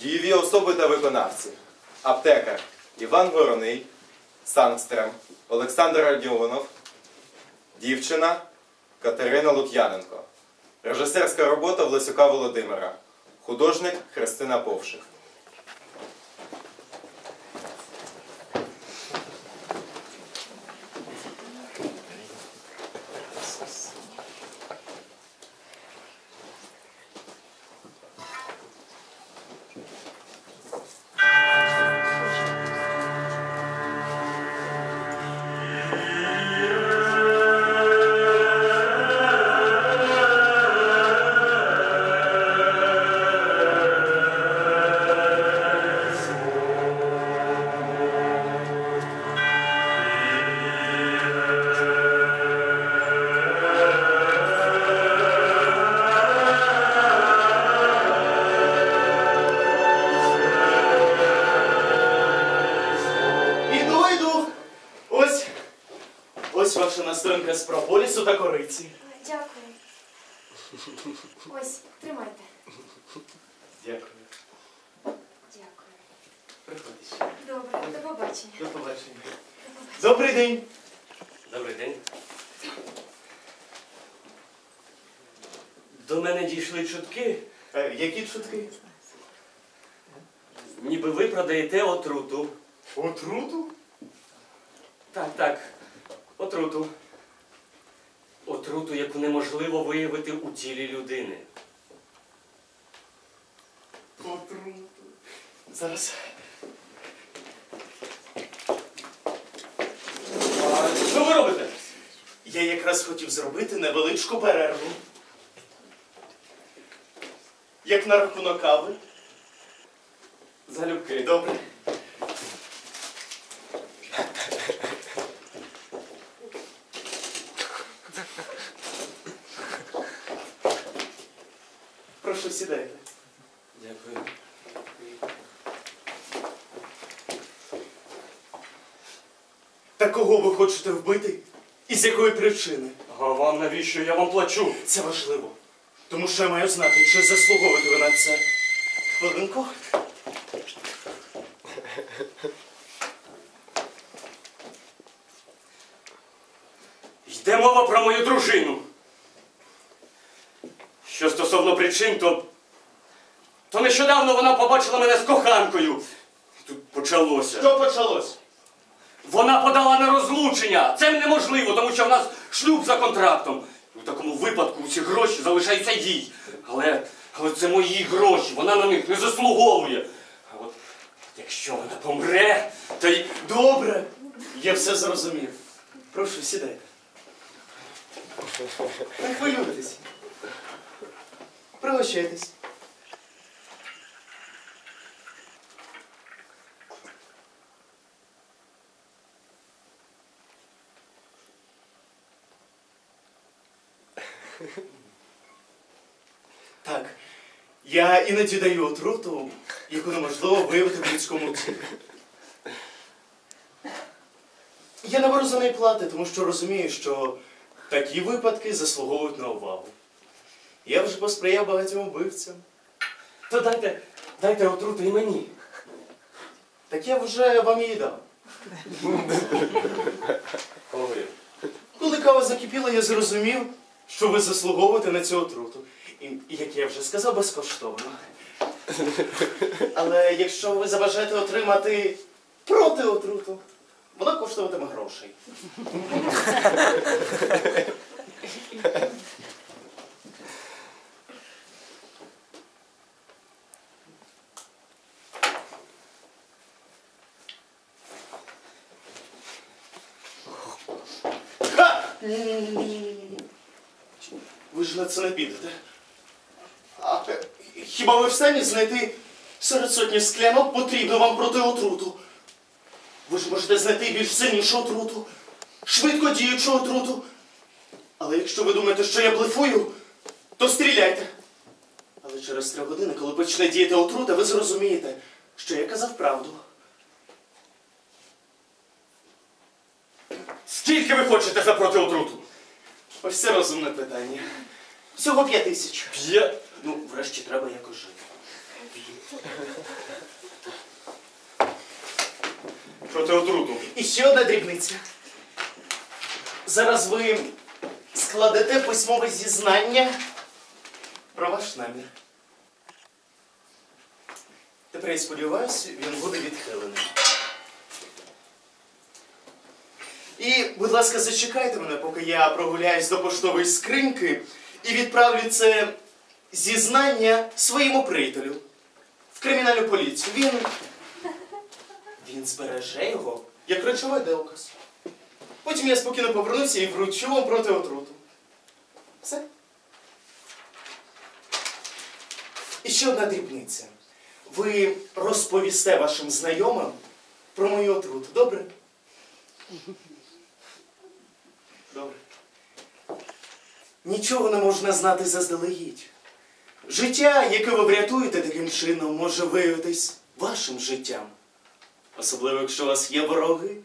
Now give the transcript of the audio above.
Дієві особи та виконавці. Аптекар Іван Вороний, Сангстрем, Олександр Радіонов, дівчина Катерина Лук'яненко. Режисерська робота Власюка Володимира. Художник Христина Повших. Ось ваша настринка з прополісу та кориці. Дякую. Ось, тримайте. Дякую. Дякую. Приходьте ще. Добре, до побачення. До побачення. До побачення. Добрий день. Добрий день. До мене дійшли чутки, Е, які чутки? ніби ви продаєте отруту. Отруту? Так, так, отруту. Отруту, яку неможливо виявити у тілі людини. Отруту. Зараз. Що ви робите? Я якраз хотів зробити невеличку перерву. Як на рахунок кави. Залюбки. Добре. Прошу сідайте. Дякую. Та кого ви хочете вбити? І з якої причини? А вам навіщо я вам плачу? Це важливо. Тому що я маю знати, чи заслуговуєте ви на це. Хвилинку. Йде мова про мою дружину. Що стосовно причин, то. То нещодавно вона побачила мене з коханкою. Тут почалося. Що почалось? Вона подала на розлучення. Це неможливо, тому що в нас шлюб за контрактом. У такому випадку усі гроші залишаються їй. Але, але це мої гроші, вона на них не заслуговує. А от якщо вона помре, то й. Добре. Я все зрозумів. Прошу, сідайте. Не хвилюйтесь. Пригощайтесь. Так, я іноді даю отруту, яку неможливо виявити в людському тілі. Я не беру за неї плати, тому що розумію, що такі випадки заслуговують на увагу. Я вже посприяв багатьом вбивцям. То дайте, дайте отруту і мені. Так я вже вам її дав. Коли? Коли кава закипіла, я зрозумів, що ви заслуговуєте на цю отруту. І, як я вже сказав, безкоштовно. Але якщо ви забажаєте отримати проти отруту, вона коштуватиме грошей. Ви ж на це не підете. А, хіба ви в стані знайти серед сотні склянок потрібну вам проти отруту? Ви ж можете знайти більш сильнішу отруту, швидко діючу отруту. Але якщо ви думаєте, що я блефую, то стріляйте. Але через три години, коли почне діяти отрута, ви зрозумієте, що я казав правду. Скільки ви хочете за протиотруту? Ось це розумне питання. Всього п'ять тисяч. П'є? Ну, врешті треба якось жити. Протиотруту. І ще одна дрібниця. Зараз ви складете письмове зізнання про ваш намір. Тепер я сподіваюся, він буде відхилений. І, будь ласка, зачекайте мене, поки я прогуляюсь до поштової скриньки і відправлю це зізнання своєму приятелю в кримінальну поліцію. Він. Він збереже його як речовий доказ. Потім я спокійно повернуся і вручу вам проти отруту. Все. І ще одна дрібниця. Ви розповісте вашим знайомим про мою отруту. Добре? Нічого не можна знати заздалегідь. Життя, яке ви врятуєте таким чином, може виявитись вашим життям. Особливо, якщо у вас є вороги